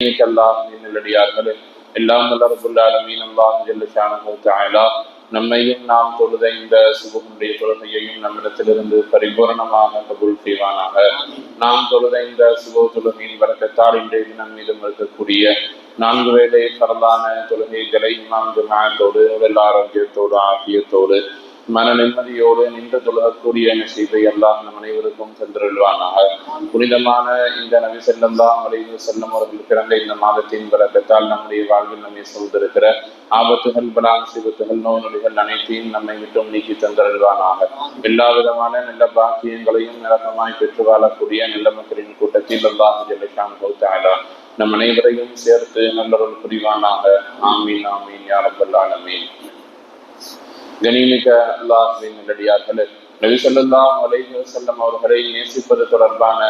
அல்லாஹ் எல்லாம் வல்ல அல்லாஹ் நம்மையும் நாம் தொழுத இந்த சுபமுடைய தொழுகையையும் நம்மிடத்திலிருந்து பரிபூரணமாக கபூல் செய்வானாக. நாம் தொழுத இந்த சுப தொழுகையின் வரக்கத்தால் இன்றைய தினம் மீதும் இருக்கக்கூடிய நான்கு வேலை பரந்தான தொழுகைகளை நாம் ஜமாத்தோடு உடல் ஆரோக்கியத்தோடு ஆகியத்தோடு மன நிம்மதியோடு நின்று தொழக்கூடிய நசீபை எல்லாம் நம் அனைவருக்கும் சென்றருள்வானாக புனிதமான இந்த நபி செல்லம்லாம் அலைவு செல்லும் அவர்கள் பிறந்த இந்த மாதத்தின் பிறக்கத்தால் நம்முடைய வாழ்வில் நம்மை சூழ்ந்திருக்கிற ஆபத்துகள் பலாம் சிபத்துகள் நோய் நொடிகள் அனைத்தையும் நம்மை விட்டும் நீக்கி தந்திருவானாக எல்லா விதமான நல்ல பாக்கியங்களையும் நிரப்பமாய் பெற்று வாழக்கூடிய நல்ல மக்களின் கூட்டத்தில் அல்லாஹ் ஜெல்லஷான் கௌத்தாலா நம் அனைவரையும் சேர்த்து நல்லொருள் புரிவானாக. ஆமீன் ஆமீன் யாரப்பல் ஆலமீன் கனிமிக்க அல்லாஹின் நல்லடியார்களே. நபி ஸல்லல்லாஹு அலைஹி வசல்லம் அவர்களை நேசிப்பது தொடர்பான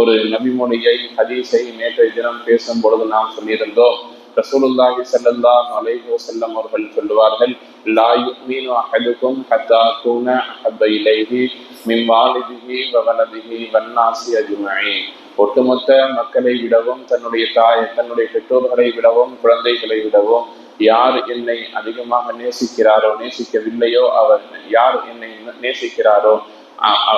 ஒரு நபிமொழியை ஹதீஸை நேற்றைய தினம் பேசும் பொழுது நாம் சொல்லியிருந்தோம். ரசூலுல்லாஹி சல்லல்லாஹு அலைஹி வஸல்லம் அவர்கள் சொல்லுவார்கள் லா யுமினு அஹதுக்கும் ஹத்தா கூன அஹப்ப இலைஹி மின் வாலிதிஹி வ வலதிஹி வன்னாசி அஜ்மஈன். ஒட்டுமொத்த மக்களை விடவும் தன்னுடைய தாய் தன்னுடைய பெற்றோர்களை விடவும் குழந்தைகளை விடவும் யார் என்னை அதிகமாக நேசிக்கிறாரோ நேசிக்கவில்லையோ அவர் யார் என்னை நேசிக்கிறாரோ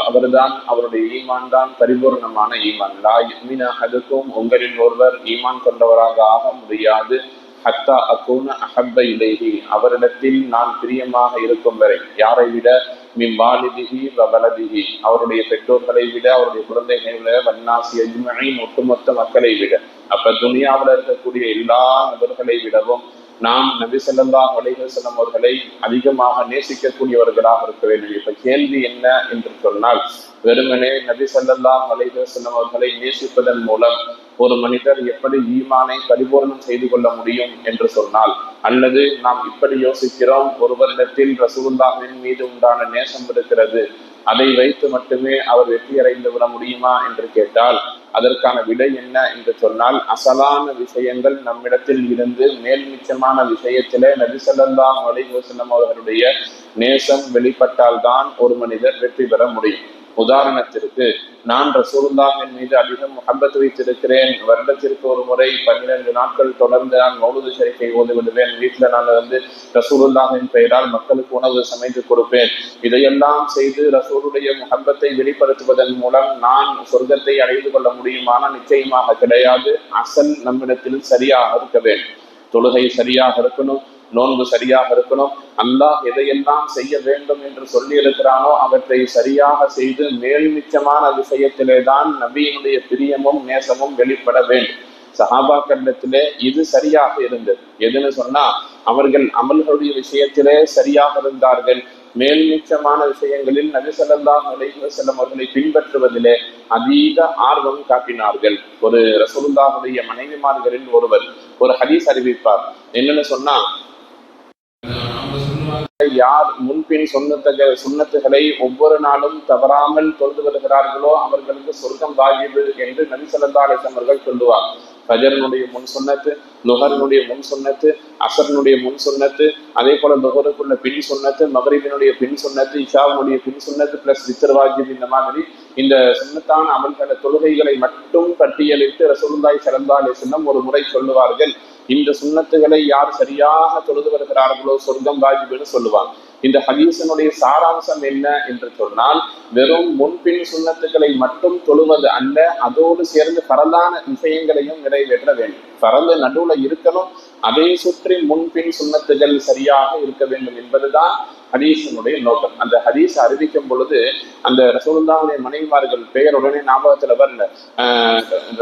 அவர்தான் அவருடைய ஈமான் தான் பரிபூர்ணமான ஈமான். லா மீனா அதுக்கும் உங்களில் ஒருவர் ஈமான் கொண்டவராக ஆக முடியாது. ஹத்தா அக்கூன அஹப்ப இலேஹி. அவரிடத்தில் நான் பிரியமாக இருக்கும் வரை யாரை விட? மிம் வாலிதிஹி வலதிஹி. அவருடைய பெற்றோர்களை விட அவருடைய குழந்தைகளை விட வன்னாசி அஜ்மயின் ஒட்டுமொத்த மக்களை விட. அப்ப துனியாவில் இருக்கக்கூடிய எல்லா நபர்களை விடவும் நாம் நபி சொல்லா செல்லும் அவர்களை அதிகமாக நேசிக்கக்கூடியவர்களாக இருக்க வேண்டும். இப்ப கேள்வி என்ன என்று சொன்னால் வெறுமனே நபி சல்லா செல்லும் அவர்களை நேசிப்பதன் மூலம் ஒரு மனிதர் எப்படி ஈமானை பரிபூர்ணம் செய்து கொள்ள முடியும் என்று சொன்னால் அல்லது நாம் இப்படி யோசிக்கிறோம் ஒருவரிடத்தில் ரசூல்லாவின் மீது உண்டான நேசம் இருக்கிறது அதை வைத்து மட்டுமே அவர் வெற்றி அடைந்து விட முடியுமா என்று கேட்டால் அதற்கான விடை என்ன என்று சொன்னால் அசலான விஷயங்கள் நம்மிடத்தில் இருந்து மேல் மிச்சமான விஷயத்திலே நபிசல்லா அலிவசல்லம் அவர்களுடைய நேசம் வெளிப்பட்டால்தான் ஒரு மனிதர் வெற்றி பெற முடியும். உதாரணத்திற்கு நான் ரசூலுல்லாஹின் மீது அதிகம் முகப்பத் வைத்திருக்கிறேன். வருடத்திற்கு ஒரு முறை பன்னிரண்டு நாட்கள் தொடர்ந்து நான் மௌலது சரிக்கை ஓதி விடுவேன் வீட்டில் நான் வந்து ரசூலுல்லாஹின் பெயரால் மக்களுக்கு உணவு சமைத்து கொடுப்பேன். இதையெல்லாம் செய்து ரசூலுடைய முகம்பத்தை வெளிப்படுத்துவதன் மூலம் நான் சொர்க்கத்தை அடைந்து கொள்ள முடியுமான நிச்சயமாக கிடையாது. அசல் நம்மிடத்தில் சரியாக இருக்க வேண்டும். தொழுகை சரியாக இருக்கணும். நோன்பு சரியாக இருக்கணும். அல்லாஹ் எதையெல்லாம் செய்ய வேண்டும் என்று சொல்லி இருக்கிறானோ அவற்றை சரியாக செய்து மேல்மிச்சமான விஷயத்திலே தான் நபியினுடைய பிரியமும் நேசமும் வெளிப்பட வேண்டும். சஹாபாக்கண்டத்திலே இது சரியாக இருந்தது. எதுன்னு சொன்னா அவர்கள் அமல்களுடைய விஷயத்திலே சரியாக இருந்தார்கள். மேல்மிச்சமான விஷயங்களில் நபிசல்லாஹ் அலைவசல்லம் அவர்களை பின்பற்றுவதிலே அதீத ஆர்வம் காட்டினார்கள். ஒரு ரசூலுல்லாஹுடைய மனைவிமார்களில் ஒருவர் ஒரு ஹதீஸ் அறிவிப்பார். என்னன்னு சொன்னா யார் முன்பின் சொன்னத்தக சுண்ணத்துகளை ஒவ்வொரு நாளும் தவறாமல் தொழுது வருகிறார்களோ அவர்களுக்கு சொர்க்கம் வாஜிபு என்று நபிசல்லா அலிசம் அவர்கள் சொல்லுவார். ஃபஜரனுடைய முன் சொன்னத்து நுகர்னுடைய முன் சொன்னத்து அசரனுடைய முன் சொன்னத்து அதே போல நுகருக்குள்ள பின் சொன்னத்து மகரிபினுடைய பின் சொன்னத்து இஷாவினுடைய பின் சொன்னத்து பிளஸ் வித்தர் வாஜிப் இந்த மாதிரி இந்த சுண்ணத்தான அமல்கள தொழுகைகளை மட்டும் பட்டியலிட்டு ரசூலுல்லாய் சலந்தா அலிசல்லம் ஒரு முறை சொல்லுவார்கள். இந்த சுண்ணத்துகளை யார் சரியாக தொழுது வருகிறார்களோ சொர்க்கம் வாஜிபுன்னு சொல்லுவாங்க. இந்த ஹதீசனுடைய சாராம்சம் என்ன என்று சொன்னால் வெறும் முன்பின் சுண்ணத்துக்களை மட்டும் தொழுவது அல்ல அதோடு சேர்ந்து பரலான விஷயங்களையும் நிறைவேற்ற வேண்டும். பரந்த நடுவுல இருக்கணும் அதை சுற்றி முன்பின் சுண்ணத்துகள் சரியாக இருக்க வேண்டும் என்பதுதான் ஹதீசனுடைய நோக்கம். அந்த ஹதீஸ் அறிவிக்கும் பொழுது அந்த ரசூலுல்லாவுடைய மனைவிமார்கள் பெயர் உடனே ஞாபகத்துல வரல.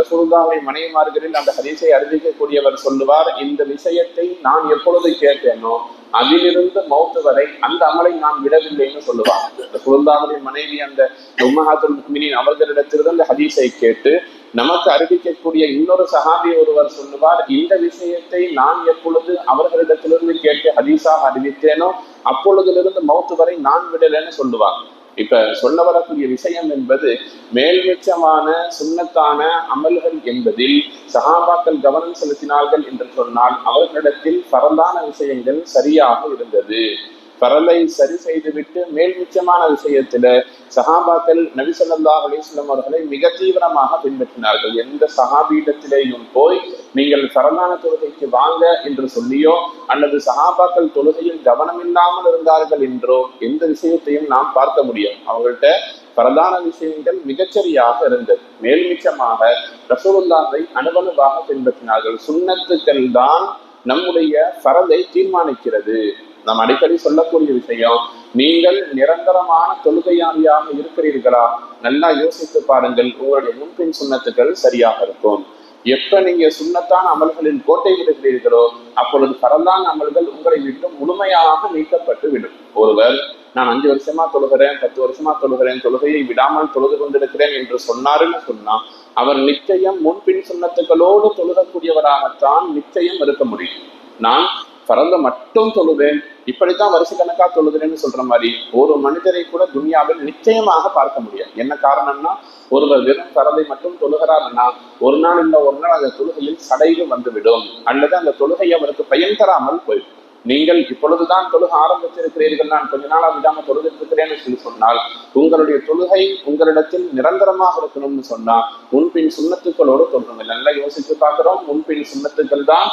ரசூலுல்லாவுடைய மனைவிமார்களில் அந்த ஹதீஸை அறிவிக்கக்கூடியவர் சொல்லுவார் இந்த விஷயத்தை நான் எப்பொழுது கேட்டேனோ அதிலிருந்து மௌத்து வரை அந்த அமலை நான் விடவில்லைன்னு சொல்லுவார். ரசூலுல்லாவுடைய மனைவி அந்த உம்மஹாத்துல் முக்மினின் அவர்களிடத்திலிருந்து அந்த ஹதீஸை கேட்டு நமக்கு அறிவிக்கக்கூடிய இன்னொரு சஹாபி ஒருவர் சொல்லுவார் இந்த விஷயத்தை நான் எப்பொழுது அவர்களிடத்திலிருந்து கேட்டு ஹதீஸாக அறிவித்தேனோ அப்பொழுதிலிருந்து மௌத்து வரை நான் விடலைன்னு சொல்லுவார். இப்ப சொல்ல வரக்கூடிய விஷயம் என்பது மேல்மிச்சமான சுண்ணத்தான அமல்கள் என்பதில் சகாபாக்கள் கவனம் செலுத்தினார்கள் என்று சொன்னால் அவர்களிடத்தில் பரந்தான விஷயங்கள் சரியாக இருந்தது. பரலை சரி செய்துவிட்டு மேல் மிச்சமான விஷயத்துல சஹாபாக்கள் நபிசல்லா அலிஸ்லாம் அவர்களை மிக தீவிரமாக பின்பற்றினார்கள். எந்த சஹாபீடத்திலேயும் போய் நீங்கள் சரலான தொழுகைக்கு வாங்க என்று சொல்லியோ அல்லது சஹாபாக்கள் தொழுகையில் கவனம் இல்லாமல் இருந்தார்கள் என்றோ எந்த விஷயத்தையும் நாம் பார்க்க முடியும் அவங்கள்ட்ட பிரதான விஷயங்கள் மிகச்சரியாக இருந்தது. மேல் மிச்சமாக ரசூலுல்லாவை அனுபவமாக பின்பற்றினார்கள். சுண்ணத்துக்கள் தான் நம்முடைய சரலை தீர்மானிக்கிறது. நாம் அடிக்கடி சொல்லக்கூடிய விஷயம் நீங்கள் நிரந்தரமான தொழுகையாளியாக இருக்கிறீர்களா? நல்லா யோசித்து பாருங்கள் உங்களுடைய முன்பின் சுண்ணத்துக்கள் சரியாக இருக்கும். எப்ப நீங்க சுண்ணத்தான அமல்களில் கோட்டை விடுகிறீர்களோ அப்பொழுது பரந்தான அமல்கள் உங்களை விட்டு முழுமையாக நீக்கப்பட்டு விடும். ஒருவர் நான் அஞ்சு வருஷமா தொழுகிறேன் பத்து வருஷமா தொழுகிறேன் தொழுகையை விடாமல் தொழுது கொண்டிருக்கிறேன் என்று சொன்னாருன்னு சொன்னா அவர் நிச்சயம் முன்பின் சுண்ணத்துக்களோடு தொழுகக்கூடியவராகத்தான் நிச்சயம் இருக்க முடியும். நான் பறந்த மட்டும் சொல்லுதேன் இப்படித்தான் வருஷ கணக்கா தொழுகிறேன்னு சொல்ற மாதிரி ஒரு மனிதரை கூட துனியாவில் நிச்சயமாக பார்க்க முடியாது. என்ன காரணம்னா ஒருவர் வெறும் பறவை மட்டும் தொழுகிறார்னா ஒரு நாள் இல்லை ஒரு நாள் அந்த தொழுகையில் சடைவு வந்துவிடும். அல்லது அந்த தொழுகை அவருக்கு பயன் தராமல் போயிடும் நீங்கள் இப்பொழுதுதான் தொழுக ஆரம்பித்திருக்கிறீர்கள். நான் கொஞ்ச நாளா விடாம தொழுதிருக்கிறேன்னு சொல்லி சொன்னால் உங்களுடைய தொழுகை உங்களிடத்தில் நிரந்தரமாக இருக்கணும்னு சொன்னால் முன்பின் சுண்ணத்துக்களோடு தொழுங்கள். நல்லா யோசித்து பார்க்கிறோம். முன்பின் சுண்ணத்துக்கள் தான்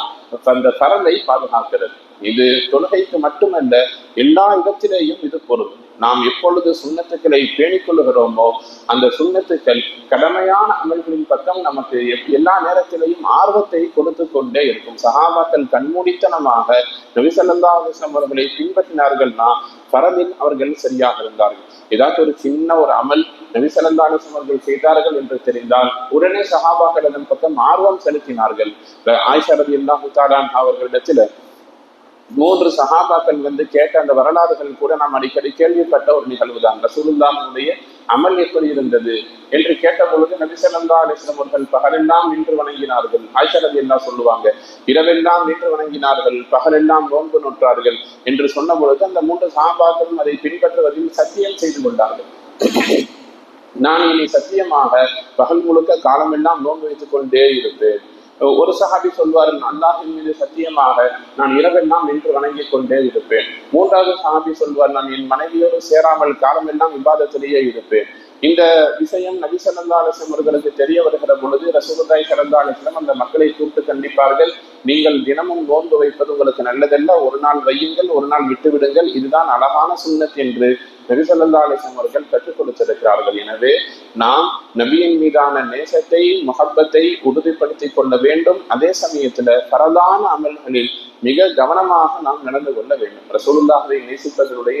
அந்த தரலை பாதுகாக்கிறது. இது தொழுகைக்கு மட்டுமல்ல எல்லா இடத்திலேயும் இது பொருள். நாம் எப்பொழுது சுண்ணத்துக்களை பேணிக்கொள்ளுகிறோமோ அந்த சுண்ணத்துக்கள் கடமையான அமல்களின் பக்கம் நமக்கு எல்லா நேரத்திலையும் ஆர்வத்தை கொடுத்து கொண்டே இருக்கும். சகாபாக்கள் கண்மூடித்தனமாக நபிசல்லா அலிஸ்லாம் அவர்களை பின்பற்றினார்கள்னா பரவில் அவர்கள் சரியாக இருந்தார்கள். ஏதாச்சும் ஒரு சின்ன ஒரு அமல் நபிசல்லா அலிஸ்லாம் அவர்கள் செய்தார்கள் என்று தெரிந்தால் உடனே சகாபாக்கள் அதன் பக்கம் ஆர்வம் செலுத்தினார்கள். ஆயிஷா ரவி அல்லாஹு மூன்று சகாபாக்கள் வந்து கேட்ட அந்த வரலாறுகள் கூட நாம் அடிக்கடி கேள்விப்பட்ட ஒரு நிகழ்வு தான் ரசூலுல்லாமுடைய அமல் எப்படி இருந்தது என்று கேட்ட பொழுது நபிசல்லா அலிஸ்லம் அவர்கள் பகலெல்லாம் நின்று வணங்கினார்கள். ஆய்ஷரதி எல்லாம் சொல்லுவாங்க இரவெல்லாம் நின்று வணங்கினார்கள் பகலெல்லாம் நோன்பு நோற்றார்கள் என்று சொன்ன பொழுது அந்த மூன்று சகாபாக்களும் அதை பின்பற்றுவதில் சத்தியம் செய்து கொண்டார்கள். நான் இனி சத்தியமாக பகல் முழுக்க காலமெல்லாம் நோன்பு வைத்துக் கொண்டே இருப்பேன். ஒரு சஹாபி சொல்வார் அல்லாஹின் மீது சத்தியமாக நான் இரவெல்லாம் நின்று வணங்கி கொண்டே இருப்பேன். மூன்றாவது சஹாபி சொல்வார் நான் என் மனைவியோடு சேராமல் காலமெல்லாம் விவாதத்திலேயே இருப்பேன். இந்த விஷயம் நபி சல்லா அலிஸ்லம் அவர்களுக்கு தெரிய வருகிற பொழுது ரசூலுல்லாய் சல்லா அலிஸ்லம் அந்த மக்களை கூப்பிட்டு கண்டிப்பார்கள் நீங்கள் தினமும் நோன்பு வைப்பது உங்களுக்கு நல்லதல்ல ஒரு நாள் வையுங்கள் ஒரு நாள் விட்டு விடுங்கள் இதுதான் அழகான சுண்ணத் என்று நபிசல்லா அலிஸ்லாம் அவர்கள் கற்றுக் கொடுத்திருக்கிறார்கள். எனவே நாம் நபியின் மீதான நேசத்தை முகப்பத்தை உறுதிப்படுத்திக் கொள்ள வேண்டும். அதே சமயத்துல பரதான அமல்களில் மிக கவனமாக நாம் நடந்து கொள்ள வேண்டும். ரசூலுல்லாஹை நேசிப்பதனுடைய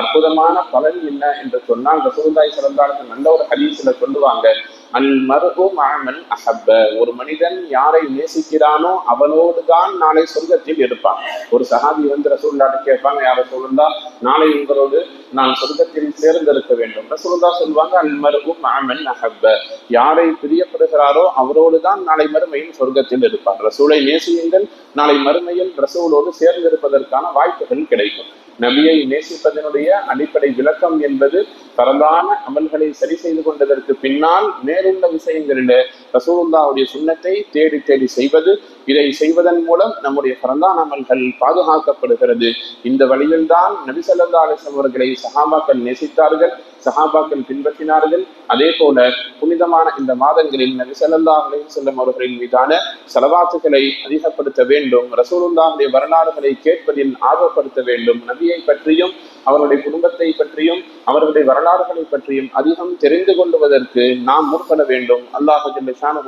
அற்புதமான பலன் என்ன என்று சொன்னால் ரசூலுல்லாய் சிறந்தாளுக்கு நல்ல ஒரு ஹதீஸ்ல சொல்லுவாங்க அல் ஆமன் அஹப்ப. ஒரு மனிதன் யாரை நேசிக்கிறானோ அவனோடு தான் நாளை சொர்க்கத்தில் இருப்பான். ஒரு சகாபி வந்து ரசூல்லாட்ட கேட்பாங்க யாரை சொல்லுந்தா நாளை உங்களோடு நான் சொர்க்கத்தில் சேர்ந்திருக்க வேண்டும். ரசூல்லா சொல்லுவாங்க அன்மருகும் ஆமன் அஹப்ப. யாரை பிரியப்படுகிறாரோ அவரோடு தான் நாளை மறுமையில் சொர்க்கத்தில் இருப்பார். ரசூலை நேசியுங்கள் நாளை மறுமையில் ரசூலோடு சேர்ந்திருப்பதற்கான வாய்ப்புகள் கிடைக்கும். நபியை நேசிப்பதனுடைய அடிப்படை விளக்கம் என்பது பரந்தான அமல்களை சரி செய்து கொண்டதற்கு பின்னால் மேலுள்ள விஷயங்களில் ரசூலுல்லாவுடைய சுண்ணத்தை தேடி தேடி செய்வது இதை செய்வதன் மூலம் நம்முடைய பரந்தான அமல்கள் பாதுகாக்கப்படுகிறது. இந்த வழியில்தான் நபி அலிஸ்லாம் அவர்களை சஹாபாக்கள் நேசித்தார்கள். சஹாபாக்கள் பின்பற்றினார்கள். அதே போல புனிதமான இந்த மாதங்களில் நபிசல்லா அலிசல்லம் அவர்களின் மீதான செலவாத்துகளை அதிகப்படுத்த வேண்டும். ரசூலுல்லாவுடைய வரலாறுகளை கேட்பதில் ஆர்வப்படுத்த வேண்டும். நபியை பற்றியும் அவருடைய குடும்பத்தை பற்றியும் அவர்களுடைய வரலாறுகளை பற்றியும் அதிகம் தெரிந்து கொள்வதற்கு நாம் முற்பட வேண்டும். அல்லாஹு ஷானு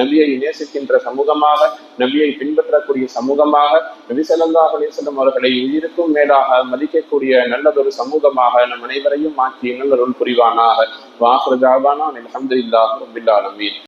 நபியை நேசிக்கின்ற சமூகமாக நபியை பின்பற்றக்கூடிய சமூகமாக நபி சல்லாஹ் அலிசல்லம் அவர்களை உயிருக்கும் மேலாக மதிக்கக்கூடிய நல்லதொரு சமூகமாக நம் அனைவரையும் மாற்றி நல்லொருள் புரிவானாக. வாஹர் ஜாபானா அலமதுல்லாஹ் ரபில் ஆலமீன்.